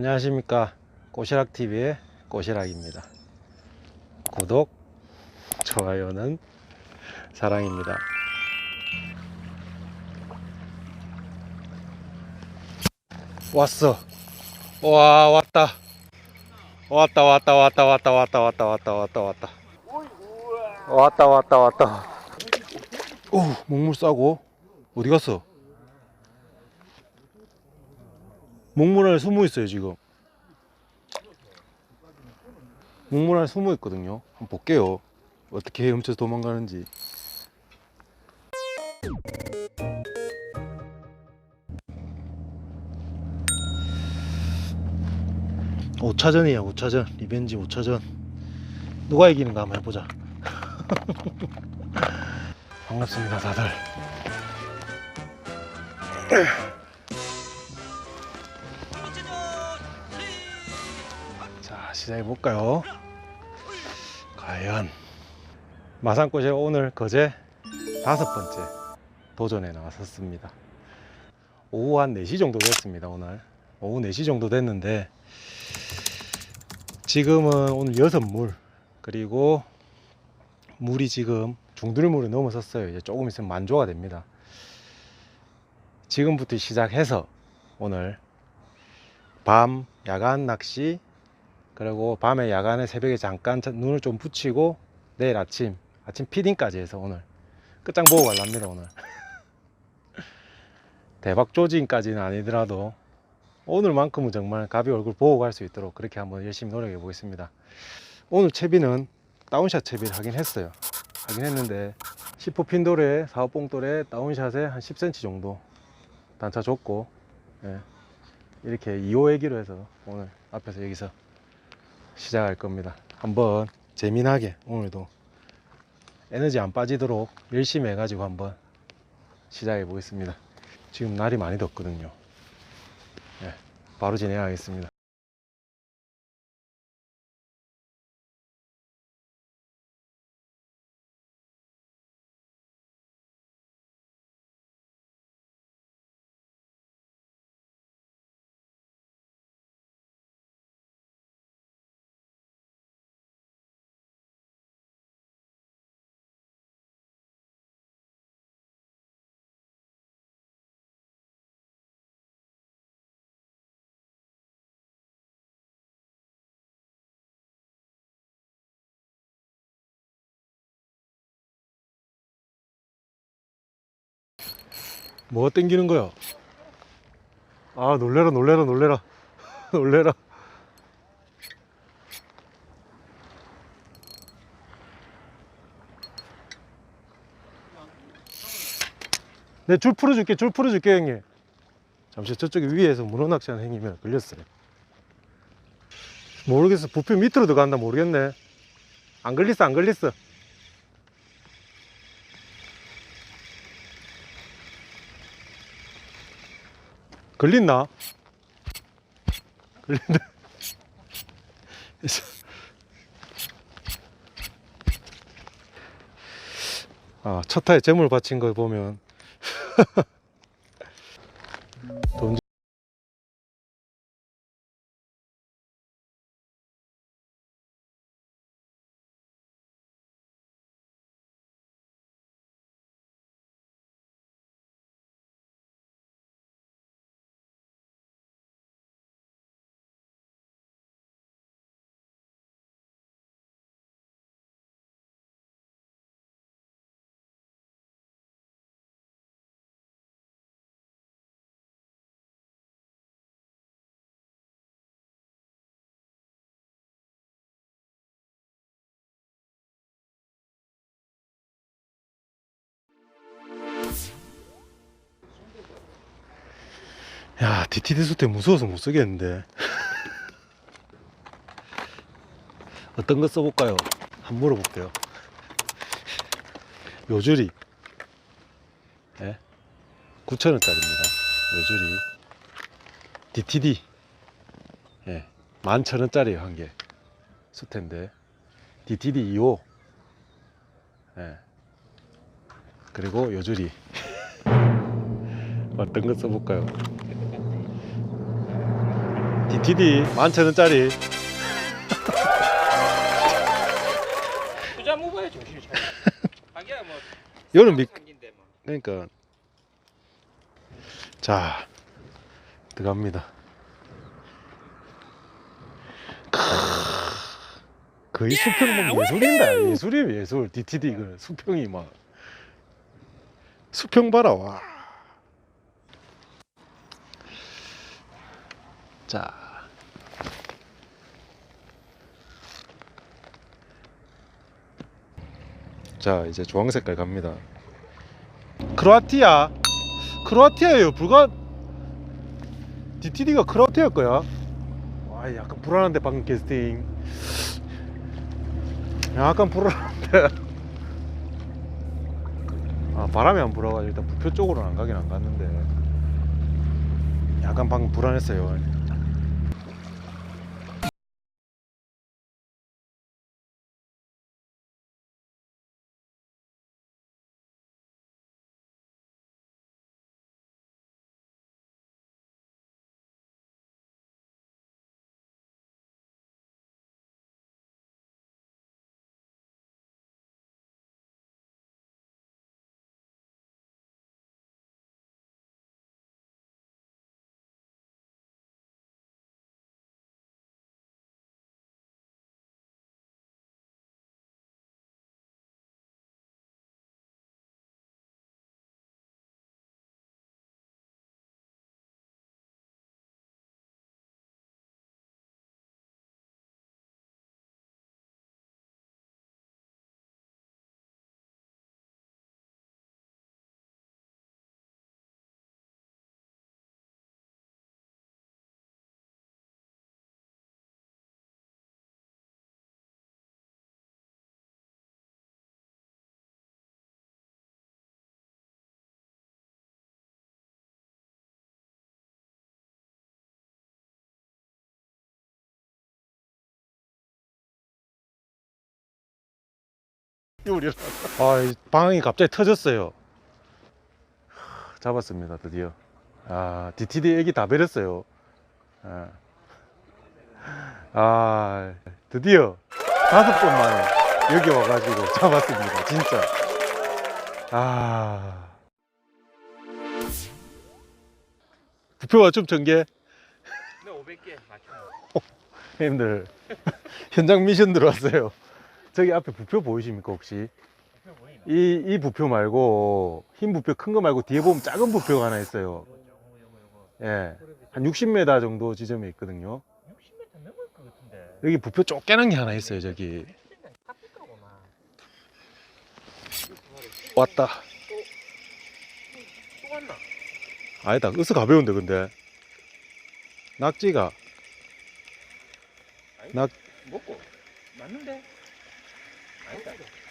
안녕하십니까. 꼬시락TV의 꼬시락입니다. 구독, 좋아요는 사랑입니다. 왔어. 와 왔다. 왔다 왔다 왔다 왔다 왔다 왔다 왔다 왔다 왔다. 왔다 왔다 왔다. 오 목물 싸고. 어디 갔어 목물 안에 숨어 있어요 지금. 목물 안에 숨어 있거든요. 한번 볼게요. 어떻게 헤엄쳐서 도망가는지. 오차전이야오차전. 리벤지 오차전. 누가 이기는가 한번 해보자. 반갑습니다 다들 시작해 볼까요? 과연 마산꽃이 오늘 거제 다섯 번째 도전에 나왔었습니다. 오후 한 4시 정도 됐습니다 오늘. 오후 4시 정도 됐는데 지금은 오늘 여섯 물 그리고 물이 지금 중들물이 넘어섰어요. 이제 조금 있으면 만조가 됩니다. 지금부터 시작해서 오늘 밤 야간 낚시 그리고 밤에 야간에 새벽에 잠깐 자- 눈을 좀 붙이고 내일 아침 아침 피딩까지 해서 오늘. 끝장 보고 갈랍니다 오늘. 대박 조짐까지는 아니더라도 오늘만큼은 정말 가비 얼굴 보고 갈 수 있도록 그렇게 한번 열심히 노력해 보겠습니다. 오늘 채비는 다운샷 채비를 하긴 했어요. 하긴 했는데 10호 핀돌에 4호 뽕돌에 다운샷에 한 10cm 정도 단차 줬고 예. 이렇게 2호 애기로 해서 오늘 앞에서 여기서 시작할 겁니다. 한번 재미나게 오늘도 에너지 안 빠지도록 열심히 해가지고 한번 시작해 보겠습니다. 지금 날이 많이 덥거든요. 예, 바로 진행하겠습니다. 뭐가 땡기는 거야? 아 놀래라 놀래라 놀래라. 놀래라. 내줄 풀어줄게 줄 풀어줄게 형님. 잠시 저쪽에 위에서 문어 낚시하는 형님이 걸렸어요. 모르겠어. 부피 밑으로 들어간다 모르겠네. 안 걸렸어 안 걸렸어 걸린나? 걸린다. 아, 첫 타에 재물 바친 거 보면 돈 야, DTD 수태 무서워서 못 쓰겠는데. 어떤 거 써볼까요? 한번 물어볼게요. 요줄이. 예? 9,000원짜리입니다. 요줄이. DTD. 예. 11,000원짜리에요, 한 개. 수태인데. DTD 2호. 예. 그리고 요줄이. 어떤 거 써볼까요? DTD 만천원짜리. 투자 먹어야 정신을 차려. 자기야 뭐. 이거는 미, 뭐. 그러니까. 자 들어갑니다. 거의 수평 보면 예술인다 예술이에요 예술. DTD 이거 수평이 막. 수평 봐라 와. 자. 자 이제 주황 색깔 갑니다. 크로아티아. 크로아티아예요. 불가 DTD가 크로아티아 거야. 와 약간 불안한데 방금 캐스팅. 약간 불안한데. 아 바람이 안 불어가지고 일단 부표 쪽으로는 안 가긴 안 갔는데. 약간 방금 불안했어요 우리 아, 이 방이 갑자기 터졌어요. 잡았습니다, 드디어. 아, DTD 애기 다 베렸어요. 아, 아, 드디어 다섯 번 만에 여기 와가지고 잡았습니다, 진짜. 아. 부표 맞춤 전개? 내 500개 맞춰. 형님들, 현장 미션 들어왔어요. 저기 앞에 부표 보이십니까, 혹시? 이, 이 부표 말고, 흰 부표 큰 거 말고 뒤에 보면 작은 부표가 하나 있어요. 예. 한 60m 정도 지점에 있거든요. 60m 넘을 것 같은데. 여기 부표 쫓겨난 게 하나 있어요, 저기. 왔다. 또 왔나? 아니다, 으스 가벼운데, 근데. 낙지가. 낙, 먹고 맞는데? 아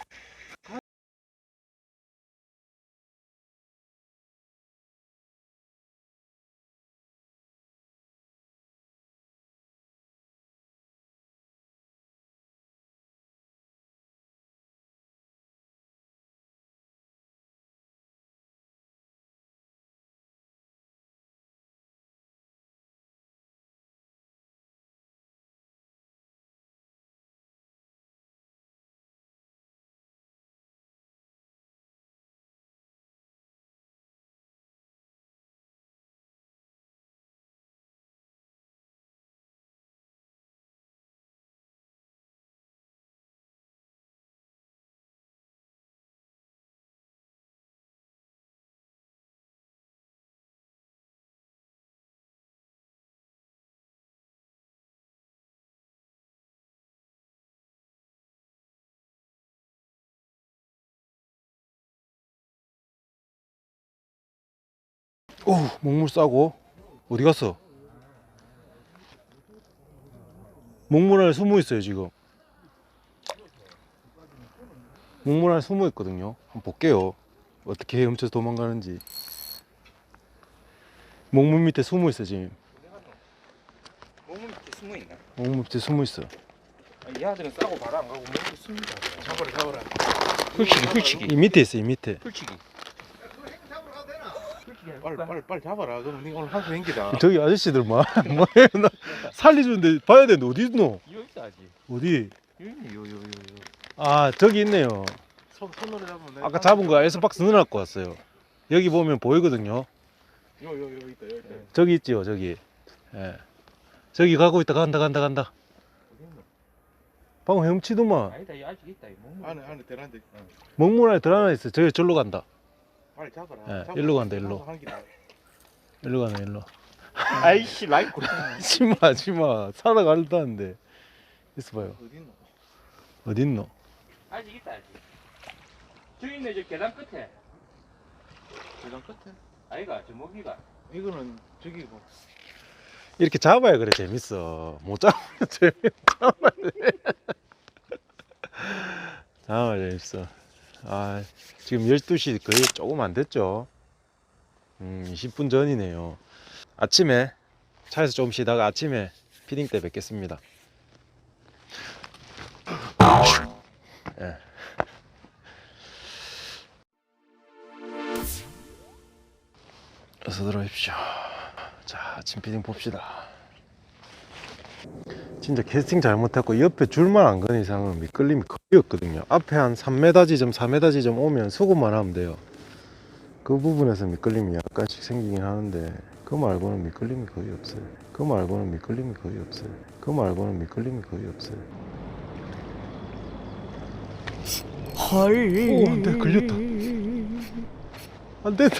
오, 목물 싸고. 어디 갔어? 목물 안에 숨어 있어요, 지금. 목물 안에 숨어 있거든요. 한번 볼게요. 어떻게 헤엄쳐서 도망가는지. 목물 밑에 숨어 있어, 지금. 몸은 이렇게 숨어 있나? 목물 밑에 숨어 있어. 아, 이 아들은 싸고 바로 안 가고 몸이 숨니다. 잡아라 잡아라. 훌치기 훌치기 이 밑에 있어, 이 밑에. 훌치기 빨리 빨리 빨리 잡아라. 그럼 니 오늘 한수 행기다. 저기 아저씨들 뭐, 뭐예요? 나 살려주는데 봐야 되는데 어디 있노? 이거 있다 아직. 어디? 여기 있네 요 요 요 요. 아 저기 있네요. 손 손으로 잡으면 아까 잡은 거 아이스박스 넣어놓고 왔어요. 여기 보면 보이거든요. 요요 요 있다 여기 있다. 저기 있지요 저기. 예. 저기 가고 있다 간다 간다 간다. 어디 있노? 방금 헤엄치더만. 아니다 이 아직 있다 이 먹물. 안에 안에 대란데 먹물 안에 들어나 있어. 저기 절로 간다. 빨리 잡아라. 예, 잡아라. 일로 간다, 일로. 하는 게 나아. 일로 가네 일로. 아이씨 라이프. 하지마 하지마 살아갈다는데. 있어봐요. 어디 있노? 아직 있다 아직. 저기 있네 저 계단 끝에. 대란 끝에. 아이가 저 먹이가. 이거는 저기 뭐 이렇게 잡아야 그래 재밌어. 못 잡으면 재밌. 잡아야 돼. 잡아야 재밌어. 아 지금 12시 거의 조금 안 됐죠. 음 20분 전이네요. 아침에 차에서 좀 쉬다가 아침에 피딩 때 뵙겠습니다. 예. 어서 들어오십시오. 자, 아침 피딩 봅시다. 진짜 캐스팅 잘못했고 옆에 줄만 안 건 이상은 미끌림이 거의 없거든요. 앞에 한 3m 지점, 4m 지점 오면 수급만 하면 돼요. 그 부분에서 미끌림이 약간씩 생기긴 하는데 그 말고는 미끌림이 거의 없어요. 그 말고는 미끌림이 거의 없어요. 그 말고는 미끌림이 거의 없어요. 헐. 오, 안 돼, 걸렸다. 안 된다.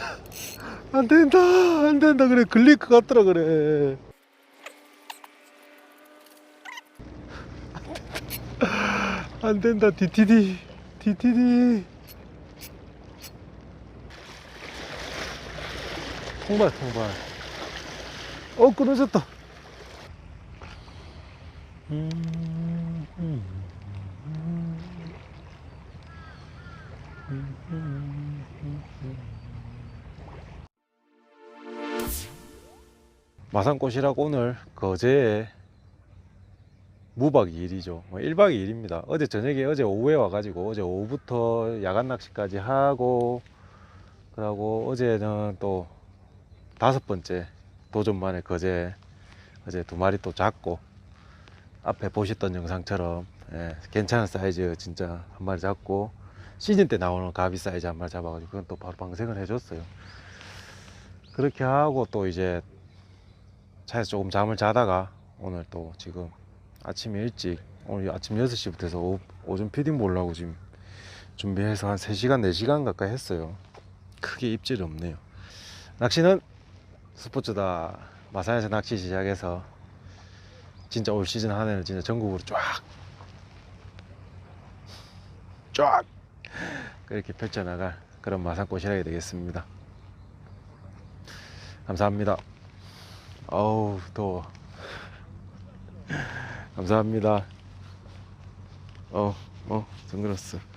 안 된다. 안 된다. 그래. 걸릴 것 같더라 그래. 안 된다. DTD. DTD. 통발, 통발. 어, 끊어졌다. 마산꽃이라고 오늘 거제에 무박 2일이죠. 뭐 1박 2일입니다. 어제 저녁에 어제 오후에 와가지고 어제 오후부터 야간 낚시까지 하고 그러고 어제는 또 다섯 번째 도전 만에 거제 어제 두 마리 또 잡고 앞에 보셨던 영상처럼 예, 괜찮은 사이즈 진짜 한 마리 잡고 시즌 때 나오는 가비 사이즈 한 마리 잡아가지고 그건 또 바로 방생을 해줬어요. 그렇게 하고 또 이제 차에서 조금 잠을 자다가 오늘 또 지금 아침 일찍 오늘 아침 6시부터 해서 오, 오전 피딩 보려고 지금 준비해서 한 3시간 4시간 가까이 했어요. 크게 입질이 없네요. 낚시는 스포츠다. 마산에서 낚시 시작해서 진짜 올 시즌 한 해는 진짜 전국으로 쫙 쫙 그렇게 펼쳐나갈 그런 마산꽃이라게 되겠습니다. 감사합니다. 어우 더워. 감사합니다. 어, 어, 선글라스.